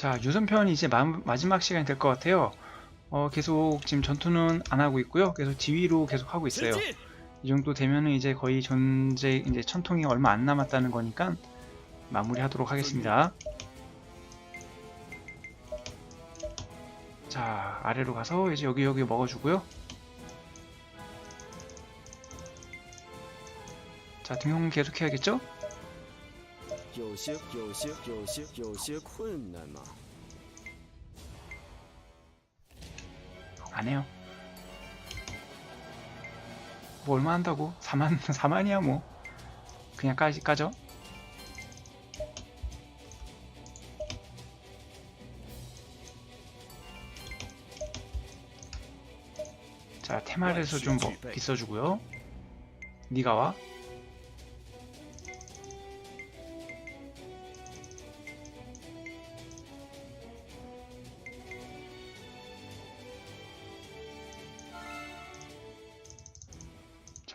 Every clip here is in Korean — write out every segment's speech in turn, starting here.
자, 유선편이 이제 마, 마지막 시간이 될 것 같아요. 어, 계속 지금 전투는 안 하고 있고요. 계속 지휘로 계속 하고 있어요. 이 정도 되면은 이제 거의 전제 이제 천통이 얼마 안 남았다는 거니까 마무리하도록 하겠습니다. 자, 아래로 가서 이제 여기 여기 먹어주고요. 자, 등용 계속 해야겠죠? 有些有些有些有些困难嘛。 안 해요. 뭐 얼마 한다고? 4만, 4만이야 뭐. 그냥 까지, 까죠? 자, 테마에서 좀 뭐, 있어주고요. 니가 와.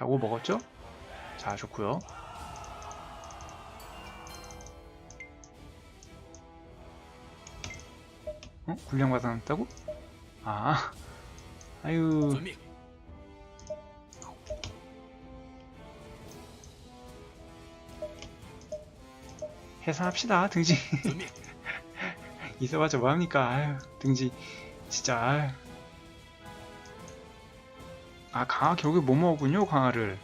자, 5 먹었죠? 자, 좋고요. 어? 군량 받아놨다고? 아, 아유. 해산합시다, 등지. 있어봤자 뭐합니까? 아유, 등지. 진짜, 아유. 아 강아 결국에 뭐 먹었군요 강아를.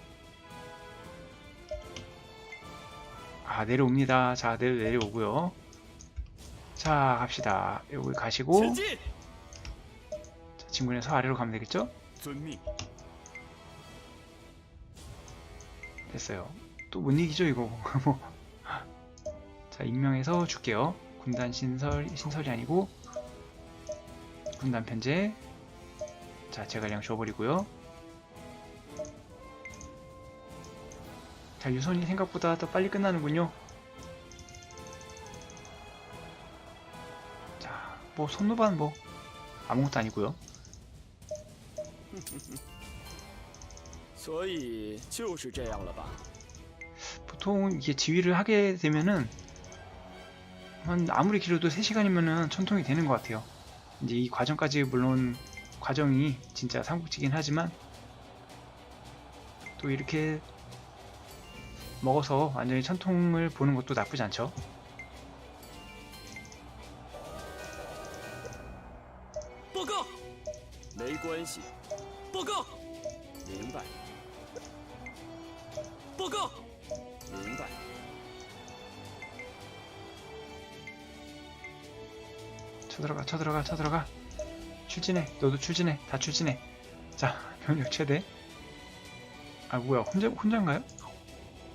아 내려옵니다. 자 내려, 내려오고요. 자 갑시다. 여기 가시고. 자, 친구네서 아래로 가면 되겠죠? 됐어요. 또 못 이기죠 이거? 자 임명해서 줄게요. 군단 신설 신설이 아니고 군단 편제. 자 제가 그냥 줘버리고요. 자, 유선이 생각보다 더 빨리 끝나는군요. 자, 뭐, 손노반 뭐, 아무것도 아니고요. 所以就是这样了吧？ 보통 이게 지휘를 하게 되면은 한 아무리 길어도 3시간이면은 천통이 되는 것 같아요. 이제 이 과정까지 물론 과정이 진짜 삼국지긴 하지만 또 이렇게 먹어서 완전히 천통을 보는 것도 나쁘지 않죠. 报告。没关系。报告。明白。报告。明白。 쳐들어가 쳐들어가 쳐들어가 출진해 너도 출진해 다 출진해 자 병력 최대 아 뭐야 혼자 혼자인가요?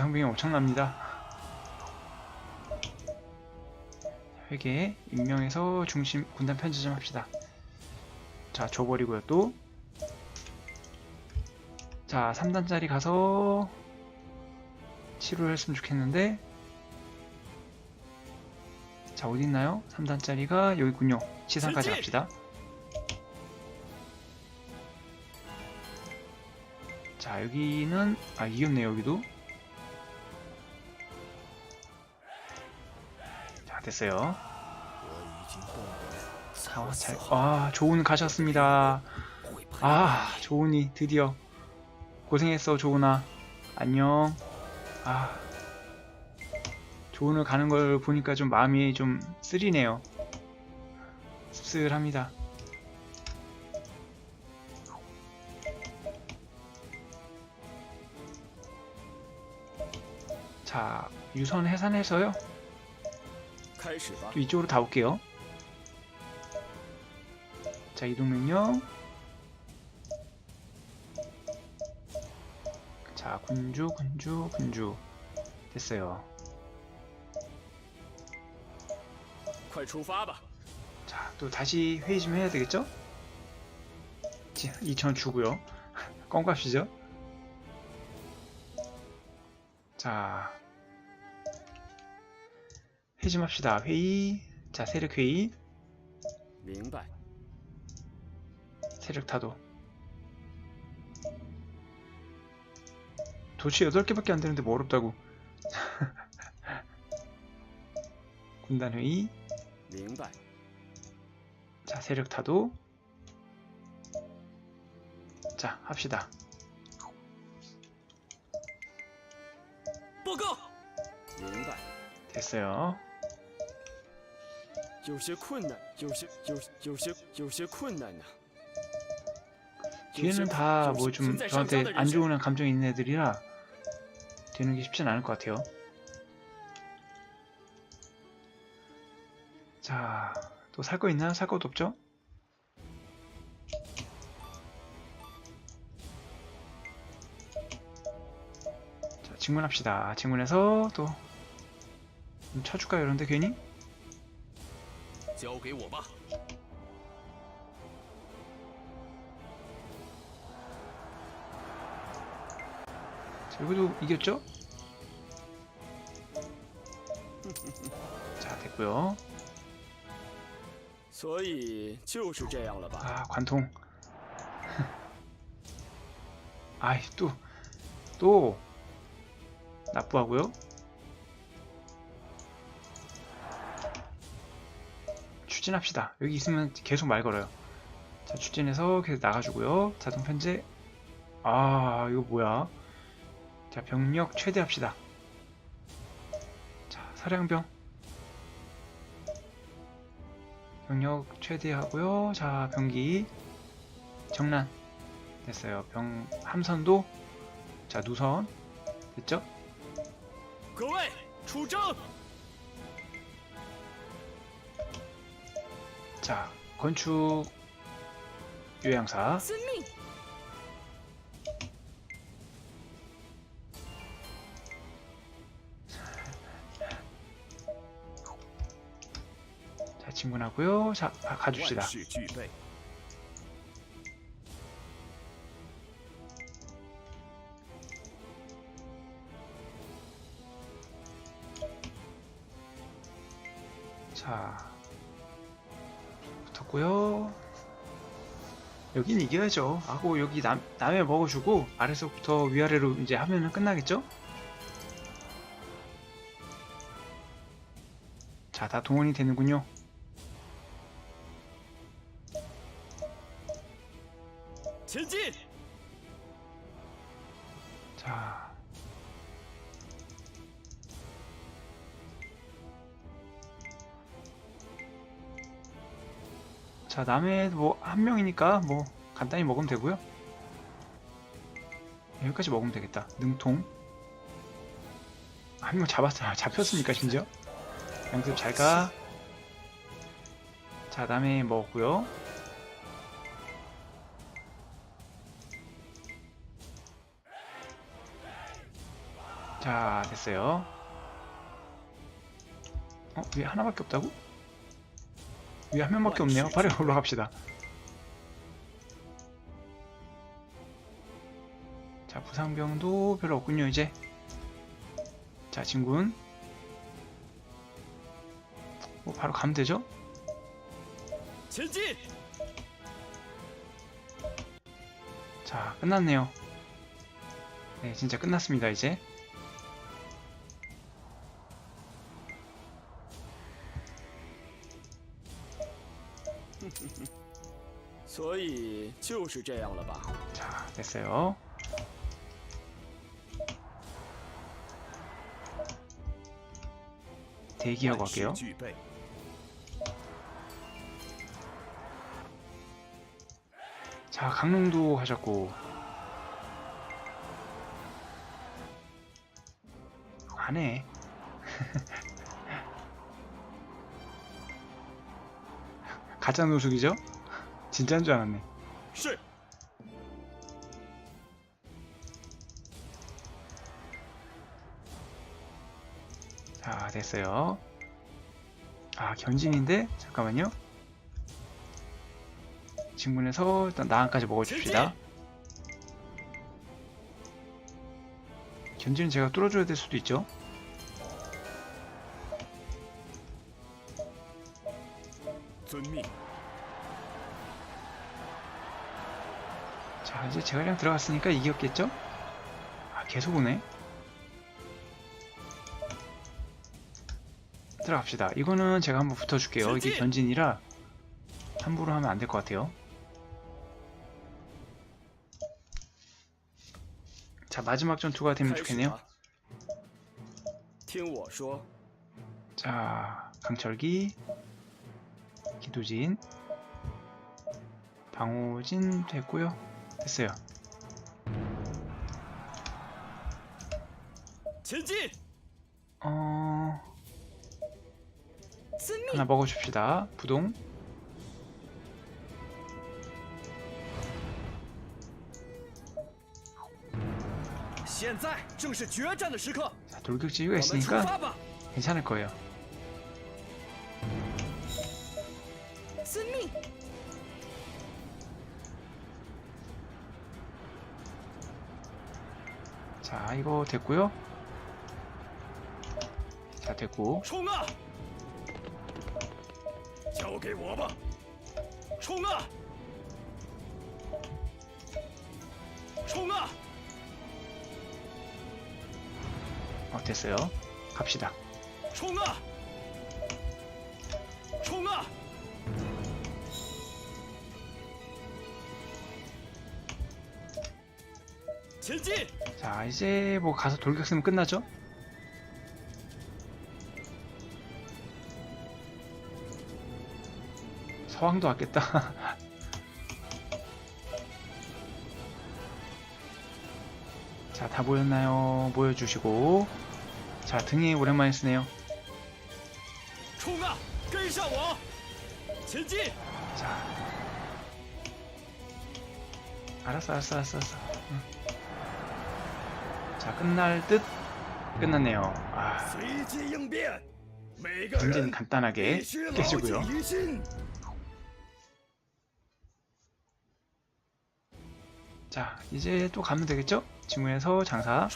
자 부상병이 엄청납니다. 회계 임명해서 중심 군단 편제 좀 합시다. 자 줘버리고요 또. 자 3단짜리 가서 치료를 했으면 좋겠는데. 자 어디 있나요? 3단짜리가 여기 있군요. 치상까지! 갑시다. 자 여기는 아 이겼네 여기도 됐어요. 사와 잘. 아, 좋은 가셨습니다. 아, 좋은이 드디어 고생했어, 좋은아. 안녕. 아, 좋은을 가는 걸 보니까 좀 마음이 좀 쓰리네요. 씁쓸합니다. 자, 유선 해산해서요. 이쪽으로 다 올게요. 자, 이동 명령. 자, 군주, 군주, 군주. 됐어요. 자, 또 다시 회의 좀 해야 되겠죠? 2천 주고요. 껌값이죠? 자, 회심합시다. 회의. 자, 세력 회의. 민발. 세력 타도. 도시 8개밖에 안 되는데 뭐 어렵다고. 군단 회의. 민발. 자, 세력 타도. 자, 합시다. 됐어요. 有些困难，有些有有些有些困难呢、 뒤에는 다 뭐 좀 저한테 안 좋은 감정이 있는 애들이라 되는 게 쉽진 않을 것 같아요. 자, 또 살 거 있나요? 살 것도 없죠? 자, 질문합시다. 질문해서 또 좀 쳐줄까요? 이런데 괜히? 交给我吧。 자, 여기도 이겼죠? 자, 됐고요. 所以就是这样了吧？ 아 관통 아이 또 또 납부하고요 추진합시다 여기 있으면 계속 말 걸어요 자 추진해서 계속 나가주고요 자동 편제 아 이거 뭐야 자 병력 최대합시다 자 사량병 병력 최대하고요. 자, 병기 정난 됐어요. 병 함선도 자, 누선 됐죠? 各位出征！ 자, 건축 요양사. 자, 친구하고요. 자, 아, 가줍시다. 자. 붙었고요. 여긴 이겨야죠. 하고 여기 남, 남에 먹어주고 아래서부터 위아래로 이제 하면은 끝나겠죠? 자, 다 동원이 되는군요. 자, 남의 뭐 한 명이니까 뭐 간단히 먹으면 되고요. 여기까지 먹으면 되겠다. 능통. 한 명 잡았어. 잡혔으니까 심지어. 양습 잘 가. 자, 남의 먹었고요. 자, 됐어요. 어, 위에 하나밖에 없다고? 위에 한 명밖에 없네요. 빨리 올라갑시다. 자, 부상병도 별로 없군요, 이제. 자, 진군. 뭐, 바로 가면 되죠? 前进！ 자, 끝났네요. 네, 진짜 끝났습니다, 이제. 以就是这样了吧？ 자, 됐어요. 대기하고 万事 갈게요. 俱备。 자, 강릉도 하셨고. 안 해. 가짜 노숙이죠? 진짜인 줄 알았네. 자, 됐어요. 아, 견진인데? 잠깐만요. 직문에서 일단 나한까지 먹어줍시다. 견진은 제가 뚫어줘야 될 수도 있죠. 이제 재활량 들어갔으니까 이겼겠죠? 아 계속 오네. 들어갑시다. 이거는 제가 한번 붙어줄게요. 이게 견진이라 함부로 하면 안 될 것 같아요. 자 마지막 전투가 되면 좋겠네요. 자 강철기 기도진 방호진 됐고요. 됐어요. 진지. 어. 하나 먹어줍시다. 부동. 자, 돌격지유가 있으니까 괜찮을 거예요. 자 이거 됐고요. 자 됐고. 총아! 저기 와봐. 총아! 총아! 어 됐어요. 갑시다. 총아! 총아! 질질! 자 이제 뭐 가서 돌격 쓰면 끝나죠? 서황도 왔겠다. 자다 보였나요? 보여주시고. 자 등이 오랜만에 쓰네요. 자. 알았어 알았어 알았어 알았어. 자 끝날 듯 끝났네요. 아. 문제는 간단하게 깨지고요. 자 이제 또 가면 되겠죠? 지문에서 장사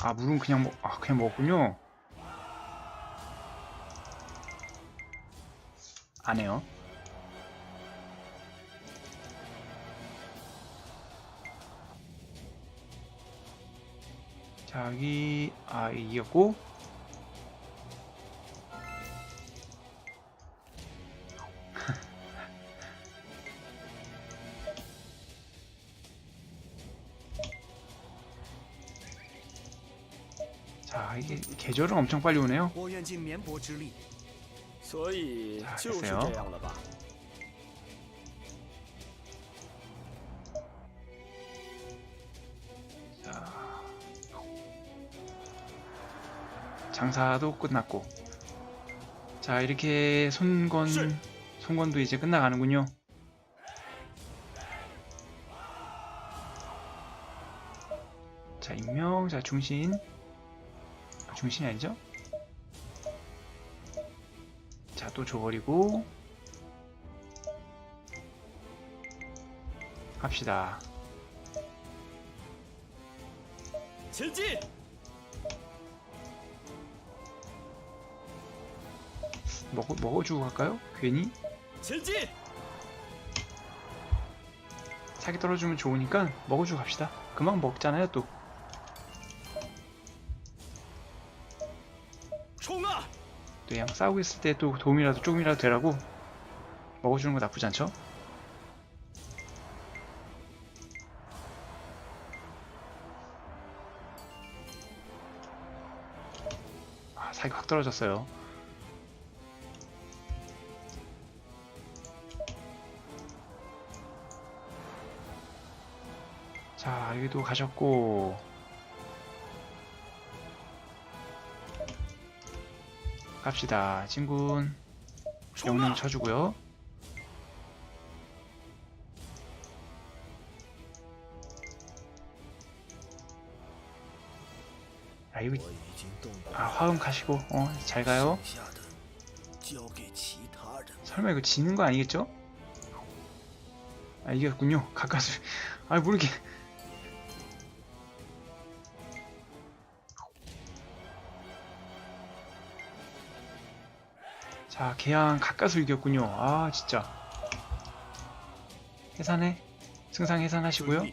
아 물은 그냥 먹.. 아 그냥 먹었군요 안해요 자, 여기, 아, 이겼고. 자, 이게 계절은 엄청 빨리 오네요. 我愿尽绵薄之力，所以啊就是这样这样了吧？ 장사도 끝났고. 자, 이렇게 손건, 실. 손건도 이제 끝나가는군요. 자, 임명, 자, 중신. 아, 중신이 아니죠? 자, 또 줘버리고. 갑시다. 前进！ 먹어 먹어주고 갈까요? 괜히 사기 떨어지면 좋으니까 먹어주고 갑시다. 그만 먹잖아요 또. 또 양 싸우고 있을 때 또 도움이라도 조금이라도 되라고 먹어주는 거 나쁘지 않죠? 아 사기 확 떨어졌어요. 여기도 가셨고. 갑시다 진군 영능 쳐주고요. 아 이거 아 화음 가시고 어 잘가요. 설마 이거 지는 거 아니겠죠? 아 이겼군요. 가까스. 아 모르게. 자, 개항 가까스 이겼군요. 아, 진짜. 해산해. 승상 해산하시고요.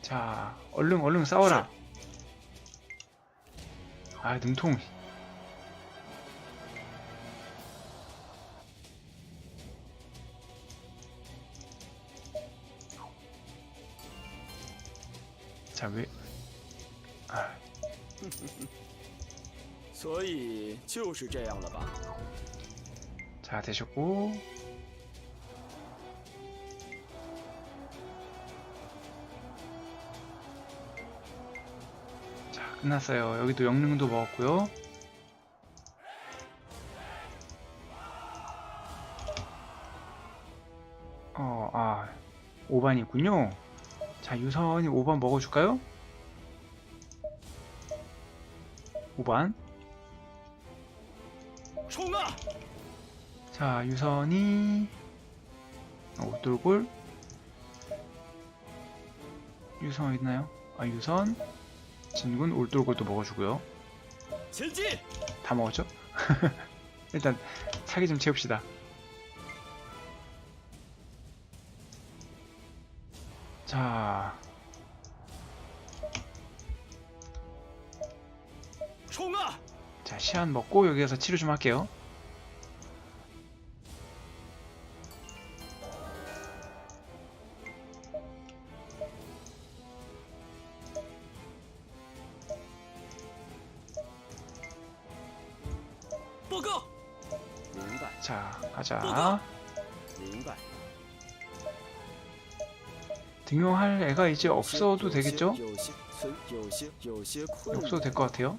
자, 얼른 얼른 싸워라. 아, 능통. 자, 왜? 아. 자 되셨고. 자 끝났어요. 여기도 영능도 먹었고요. 어아 5반 있군요. 자 유선이 5번 먹어줄까요? 5반. 자 유선이 어, 돌골. 유선 어딨나요? 아 유선. 진군 올돌골도 먹어주고요. 다 먹었죠? 일단 사기 좀 채웁시다. 자 자 시안 먹고 여기에서 치료 좀 할게요. 자 가자. 등용할 애가 이제 없어도 되겠죠? 없어도 될 것 같아요.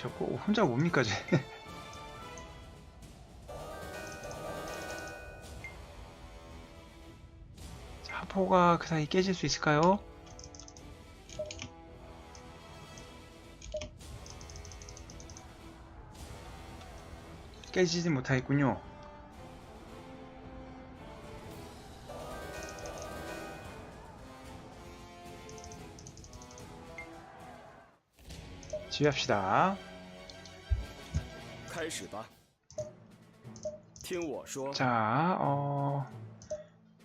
저거 혼자 뭡니까, 쟤? 자, 하포가 그 사이 깨질 수 있을까요? 깨지지 못하겠군요. 지휘합시다. 开始吧。听我说， 자, 어,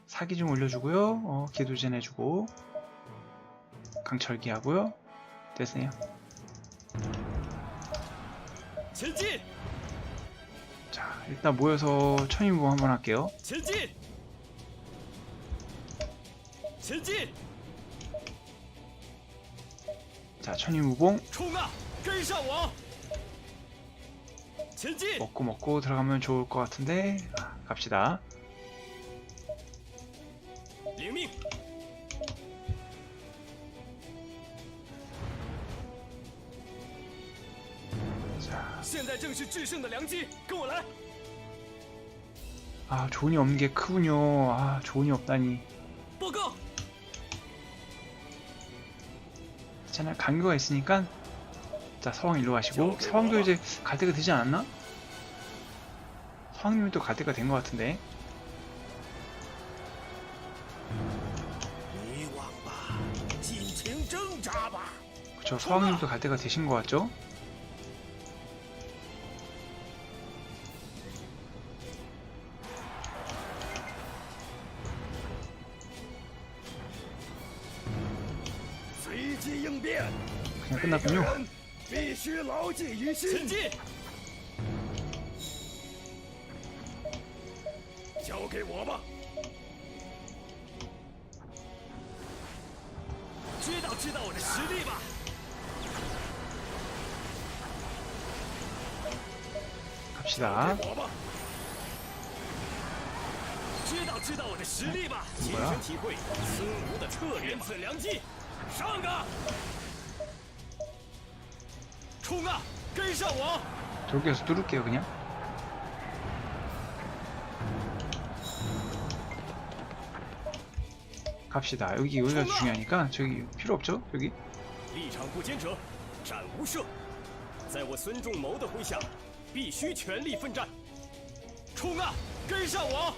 사기 좀 올려주고요. 어, 기도전 해주고, 강철기 하고요. 됐네요. 前进！ 자, 일단 모여서 천인무 한번 할게요. 前进！前进！ 자 천인무봉. 먹고 먹고 들어가면 좋을 것 같은데. 아, 갑시다. 아, 조언이 없는 게 크군요. 아, 조언이 없다니. 보고! 있잖아요. 강교가 있으니까 자 서왕 일로 가시고 서왕도 이제 갈 때가 되지 않았나? 서왕님이 또 갈 때가 된 것 같은데 그쵸 서왕님도 갈 때가 되신 것 같죠? 必须牢记于心。请进交给我吧。知道知道我的实力吧。是的啊我吧。知道知道我的实力吧。亲身体会孙吴的策略此良计上个 冲啊！跟上我！ 저기에서 뚫을게요 그냥. 갑시다. 여기 여기가 중요하니까 저기 필요 없죠? 여기. 立场不坚者，斩无赦。在我孙仲谋的麾下，必须全力奋战。冲啊！跟上我！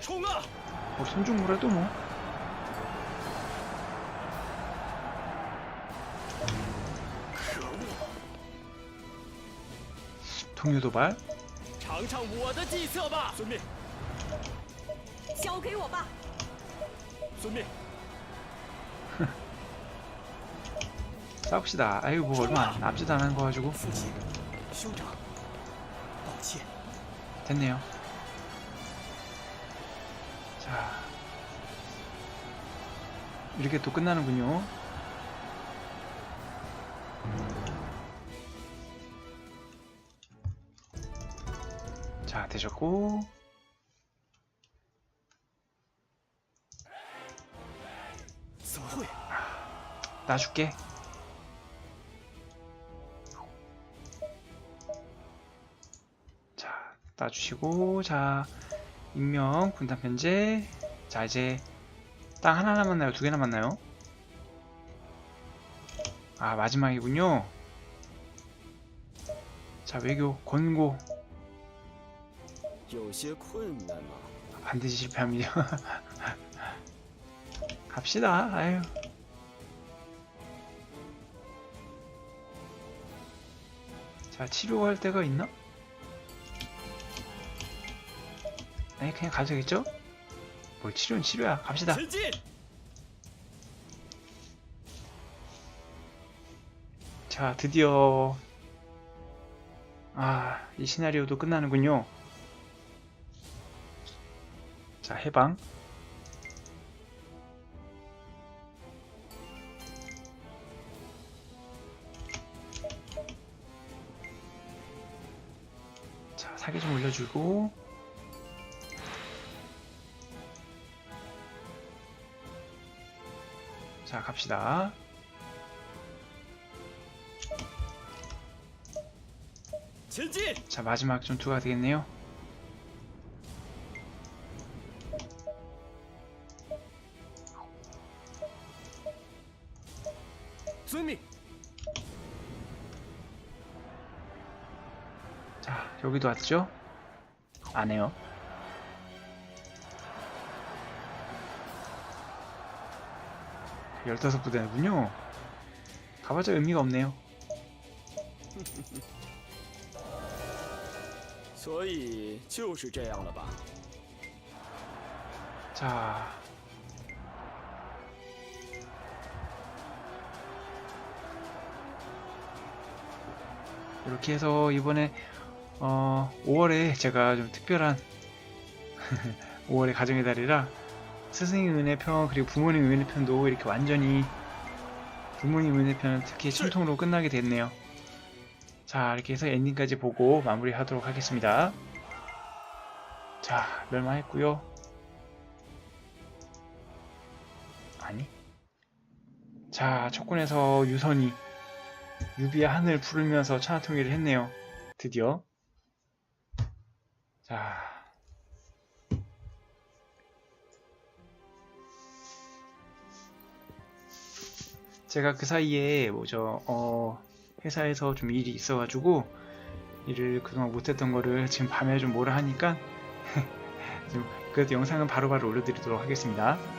冲啊！ 뭐 손중무라도 뭐. 풍류 도발. 싸웁시다. 아이고 뭐 얼마 남지도 않은 거 가지고. 됐네요. 자. 이렇게 또 끝나는군요. 되셨고. 나 줄게. 자 따주시고. 자 인명 군단 편제. 자 이제 땅 하나 남았나요? 두 개 남았나요? 아 마지막이군요. 자 외교 권고. 아, 반드시 실패합니다. 갑시다. 아유. 자, 치료할 데가 있나? 아니, 그냥 가도 되겠죠? 뭘 치료는 치료야. 갑시다. 자, 드디어 아, 이 시나리오도 끝나는군요. 자, 해방. 자, 사기 좀 올려주고. 자, 갑시다.前进！ 자 마지막 전투가 되겠네요. 여기도 왔죠? 안 해요. 열다섯 부대군요. 가봐자 의미가 없네요. 所以就是这样了吧？ 자 이렇게 해서 이번에 어, 5월에 제가 좀 특별한 5월의 가정의 달이라 스승의 은혜 편 그리고 부모님 은혜 편도 이렇게 완전히 부모님 은혜편 특히 천통으로 끝나게 됐네요. 자 이렇게 해서 엔딩까지 보고 마무리하도록 하겠습니다. 자 멸망했고요. 아니 자 척군에서 유선이 유비의 하늘 부르면서 천하통일을 했네요. 드디어 자 제가 그 사이에 뭐죠 어 회사에서 좀 일이 있어가지고 일을 그동안 못했던 거를 지금 밤에 좀 뭐라 하니까 좀 그래도 영상은 바로 바로 올려드리도록 하겠습니다. “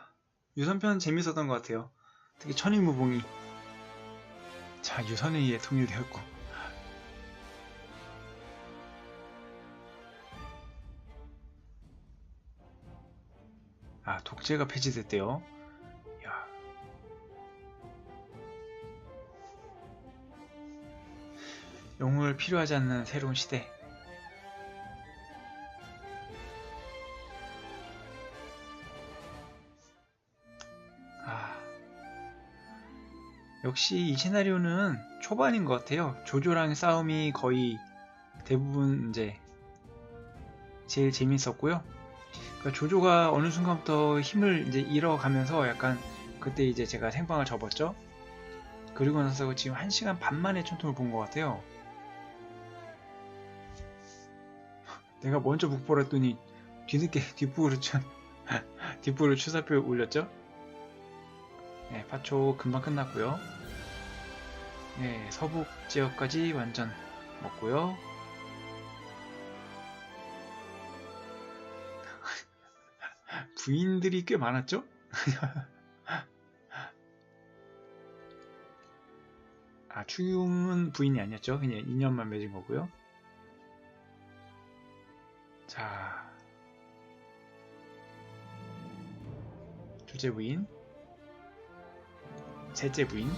유선편 재밌었던 것 같아요. 특히 천일무봉이. 자, 유선에 의해 통일되었고. 아, 독재가 폐지됐대요. 야. 용을 필요하지 않는 새로운 시대. 역시 이 시나리오는 초반인 것 같아요. 조조랑 싸움이 거의 대부분 이제 제일 재밌었고요. 그러니까 조조가 어느 순간부터 힘을 이제 잃어가면서 약간 그때 이제 제가 생방을 접었죠. 그리고 나서 지금 1시간 반 만에 천통을 본것 같아요. 내가 먼저 북보를 했더니 뒤늦게 뒷북으로 추, 뒷북으로 추사표 올렸죠? 네, 파초 금방 끝났고요. 네, 서북 지역까지 완전 먹고요. 부인들이 꽤 많았죠? 아, 추용은 부인이 아니었죠. 그냥 인연만 맺은 거고요. 자, 둘째 부인, 셋째 부인,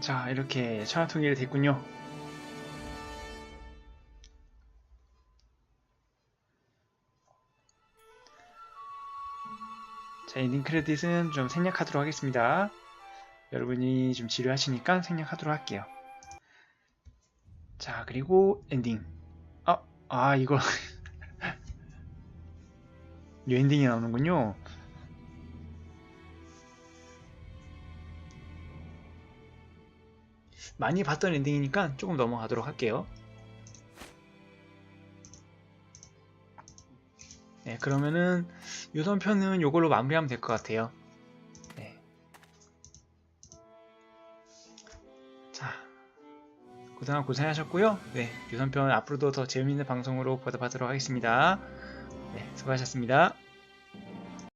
자, 이렇게 천하 통일이 됐군요. 자, 엔딩 크레딧은 좀 생략하도록 하겠습니다. 여러분이 좀 지루하시니까 생략하도록 할게요. 자, 그리고 엔딩. 아, 아, 이거. 이 엔딩이 나오는군요. 많이 봤던 엔딩이니까 조금 넘어가도록 할게요. 네, 그러면은 유선편은 이걸로 마무리하면 될 것 같아요. 그동안 고생하셨고요. 네, 유선편 앞으로도 더 재미있는 방송으로 보답하도록 하겠습니다. 네, 수고하셨습니다.